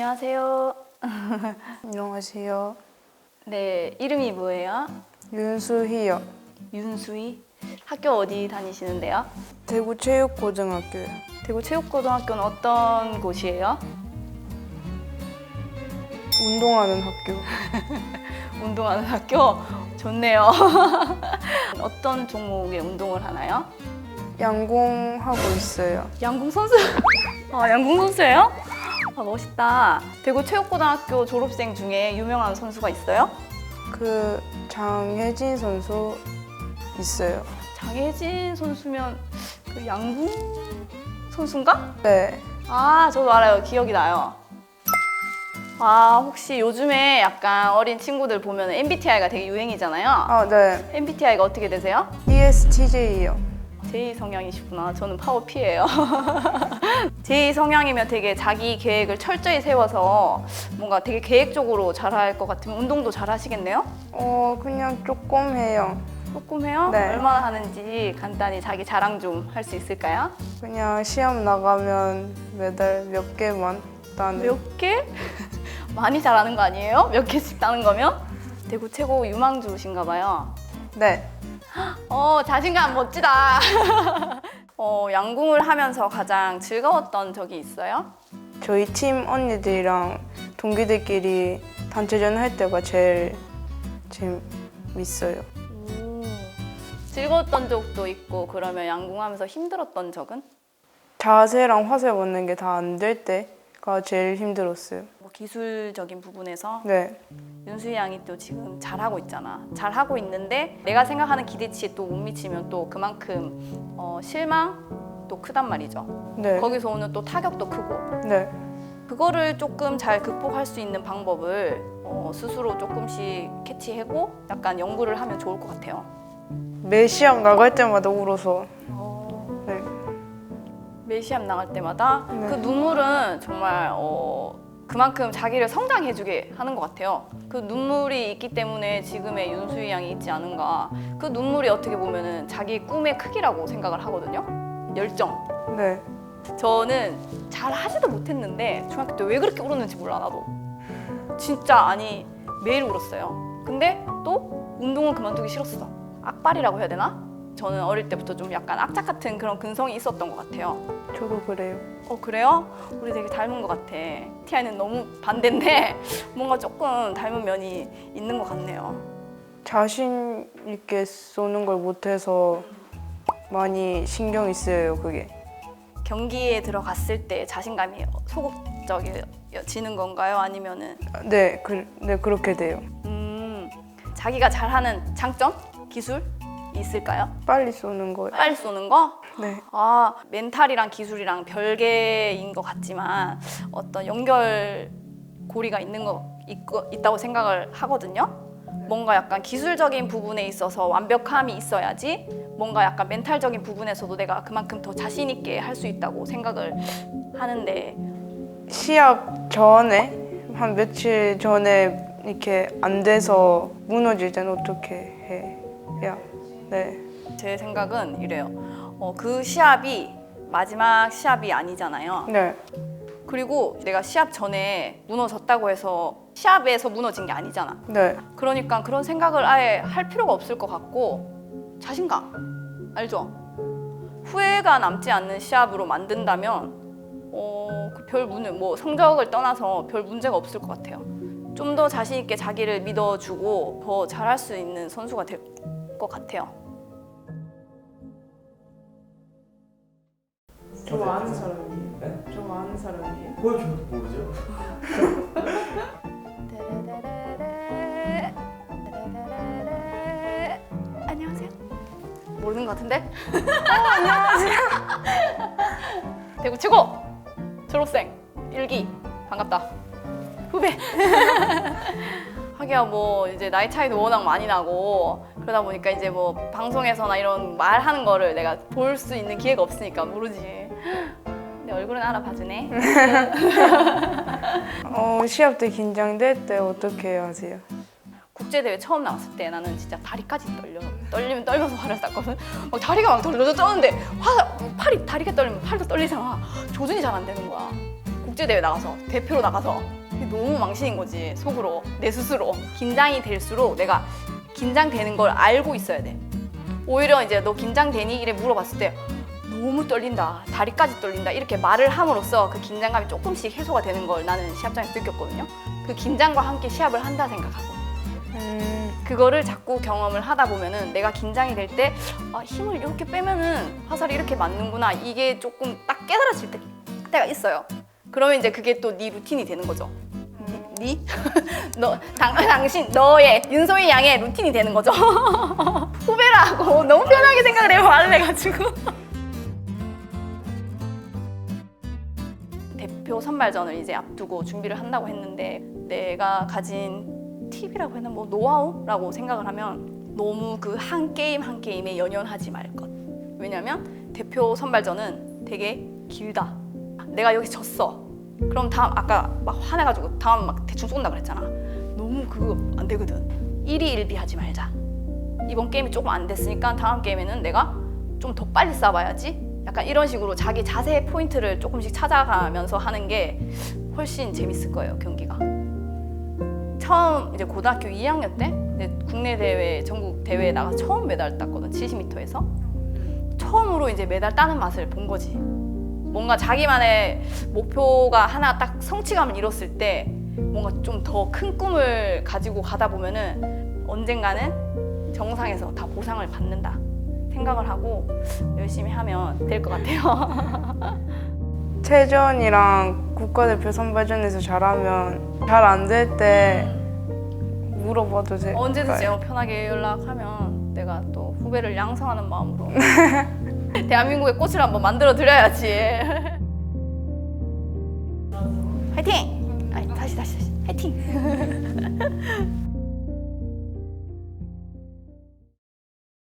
안녕하세요. 안녕하세요. 네, 이름이 뭐예요? 윤수희요. 윤수희. 학교 어디 다니시는데요? 대구체육고등학교요. 대구 체육고등학교는 어떤 곳이에요? 운동하는 학교. 운동하는 학교? 좋네요. 어떤 종목의 운동을 하나요? 양궁하고 있어요. 양궁 선수. 아, 양궁 선수예요? 아, 멋있다. 대구 체육고등학교 졸업생 중에 유명한 선수가 있어요? 그 장혜진 선수 있어요. 장혜진 선수면 그 양궁 선수인가? 네. 아, 저도 알아요. 기억이 나요. 아, 혹시 요즘에 약간 어린 친구들 보면 MBTI가 되게 유행이잖아요. 아, 네. MBTI가 어떻게 되세요? ESTJ요. J 성향이시구나. 저는 파워 P예요. J 성향이면 되게 자기 계획을 철저히 세워서 뭔가 되게 계획적으로 잘할 것 같으면 운동도 잘 하시겠네요? 어, 그냥 조금 해요. 조금 해요? 네. 얼마나 하는지 간단히 자기 자랑 좀 할 수 있을까요? 그냥 시험 나가면 메달 몇 개만 따는. 몇 개? 많이 잘하는 거 아니에요? 몇 개씩 따는 거면? 대구 최고 유망주신가 봐요. 네. 어, 자신감 멋지다. 어, 양궁을 하면서 가장 즐거웠던 적이 있어요? 저희 팀 언니들이랑 동기들끼리 단체전 할 때가 제일 재밌어요. 오, 즐거웠던 적도 있고 그러면 양궁하면서 힘들었던 적은? 자세랑 화살 맞는 게 다 안 될 때가 제일 힘들었어요. 뭐 기술적인 부분에서 네. 윤수희 양이 또 지금 잘하고 있잖아. 잘하고 있는데 내가 생각하는 기대치에 또 못 미치면 또 그만큼 어, 실망 도 크단 말이죠. 네. 거기서 오는 또 타격도 크고 네. 그거를 조금 잘 극복할 수 있는 방법을 어, 스스로 조금씩 캐치하고 약간 연구를 하면 좋을 것 같아요. 매 시험 나갈 때마다 울어서 네. 매 시합 나갈 때마다 네. 그 눈물은 정말 어, 그만큼 자기를 성장해주게 하는 것 같아요. 그 눈물이 있기 때문에 지금의 윤수희 양이 있지 않은가. 그 눈물이 어떻게 보면은 자기 꿈의 크기라고 생각을 하거든요. 열정. 네. 저는 잘 하지도 못했는데 중학교 때 왜 그렇게 울었는지 몰라 나도. 진짜 아니 매일 울었어요. 근데 또 운동은 그만두기 싫었어. 악발이라고 해야 되나? 저는 어릴 때부터 좀 약간 악착 같은 그런 근성이 있었던 것 같아요. 저도 그래요. 어 그래요? 우리 되게 닮은 것 같아. TI는 너무 반대인데 뭔가 조금 닮은 면이 있는 것 같네요. 자신 있게 쏘는 걸 못해서 많이 신경이 쓰여요, 그게. 경기에 들어갔을 때 자신감이 소극적이지는 건가요? 아니면은 네, 그, 네 그렇게 돼요. 음 자기가 잘하는 장점, 기술 있을까요? 빨리 쏘는 거예요. 빨리 쏘는 거? 네. 아 멘탈이랑 기술이랑 별개인 것 같지만 어떤 연결 고리가 있는 거 있고, 있다고 생각을 하거든요. 뭔가 약간 기술적인 부분에 있어서 완벽함이 있어야지 뭔가 약간 멘탈적인 부분에서도 내가 그만큼 더 자신 있게 할 수 있다고 생각을 하는데 시합 전에 한 며칠 전에 이렇게 안 돼서 무너질 때는 어떻게 해야? 네. 제 생각은 이래요. 어, 그 시합이 마지막 시합이 아니잖아요. 네. 그리고 내가 시합 전에 무너졌다고 해서 시합에서 무너진 게 아니잖아. 네. 그러니까 그런 생각을 아예 할 필요가 없을 것 같고 자신감 알죠? 후회가 남지 않는 시합으로 만든다면 어, 그 별 문제 뭐 성적을 떠나서 별 문제가 없을 것 같아요. 좀 더 자신 있게 자기를 믿어주고 더 잘할 수 있는 선수가 될 것 같아요. 사람이에요. 네? 아는 사람이에요. 그걸 저도 모르죠. 안녕하세요. 모르는 것 같은데? 어, 안녕하세요. 대구 최고 졸업생 일기 반갑다. 후배. 하기야 뭐 이제 나이 차이도 워낙 많이 나고 그러다 보니까 이제 뭐 방송에서나 이런 말하는 거를 내가 볼 수 있는 기회가 없으니까 모르지. 내 얼굴은 알아봐주네. 어, 시합 때 긴장될 때 어떻게 하세요? 국제 대회 처음 나갔을 때 나는 진짜 다리까지 떨려. 떨리면 떨면서 화를 쐈거든. 막 다리가 막 떨려져 떠는데 화 팔이 다리가 떨리면 팔도 떨리잖아. 조준이 잘 안 되는 거야. 국제대회 나가서 대표로 나가서 너무 망신인 거지 속으로 내 스스로 긴장이 될수록 내가 긴장되는 걸 알고 있어야 돼 오히려 이제 너 긴장되니? 이래 물어봤을 때 너무 떨린다 다리까지 떨린다 이렇게 말을 함으로써 그 긴장감이 조금씩 해소가 되는 걸 나는 시합장에서 느꼈거든요 그 긴장과 함께 시합을 한다 생각하고 음, 그거를 자꾸 경험을 하다 보면은 내가 긴장이 될 때 아, 힘을 이렇게 빼면은 화살이 이렇게 맞는구나 이게 조금 딱 깨달아질 때, 때가 있어요. 그러면 이제 그게 또 네 루틴이 되는 거죠. 니? 니? 너, 당, 당신, 너의, 윤소희 양의 루틴이 되는 거죠. 후배라고 너무 편하게 생각을 해, 말을 해가지고. 대표 선발전을 이제 앞두고 준비를 한다고 했는데 내가 가진 팁이라고 해나 뭐 노하우라고 생각을 하면 너무 그 한 게임 한 게임에 연연하지 말 것. 왜냐면 대표 선발전은 되게 길다. 내가 여기 졌어. 그럼 다음 아까 막 화내가지고 다음 막 대충 쏜다 그랬잖아. 너무 그거 안 되거든. 일희일비 하지 말자. 이번 게임이 조금 안 됐으니까 다음 게임에는 내가 좀 더 빨리 쏴봐야지. 약간 이런 식으로 자기 자세 포인트를 조금씩 찾아가면서 하는 게 훨씬 재밌을 거예요 경기가. 처음 이제 고등학교 2학년 때 국내 대회 전국 대회에 나가서 처음 메달 땄거든 70m에서 처음으로 이제 메달 따는 맛을 본 거지. 뭔가 자기만의 목표가 하나 딱 성취감을 이뤘을 때 뭔가 좀 더 큰 꿈을 가지고 가다 보면은 언젠가는 정상에서 다 보상을 받는다 생각을 하고 열심히 하면 될 것 같아요. 체전이랑 국가대표 선발전에서 잘하면 잘 안 될 때 물어봐도 돼. 언제든지 요 편하게 연락하면 내가 또 후배를 양성하는 마음으로 대한민국의 꽃을 한번 만들어 드려야지. 화이팅! 아니, 다시 다시 다시 화이팅!